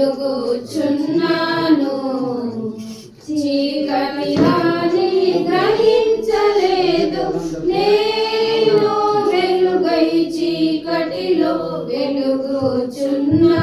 వెలుగుచున్నాను చీకటి వాణి గ్రహించలేదు. నేను వెలుగై చీకటిలో వెలుగుచున్నాను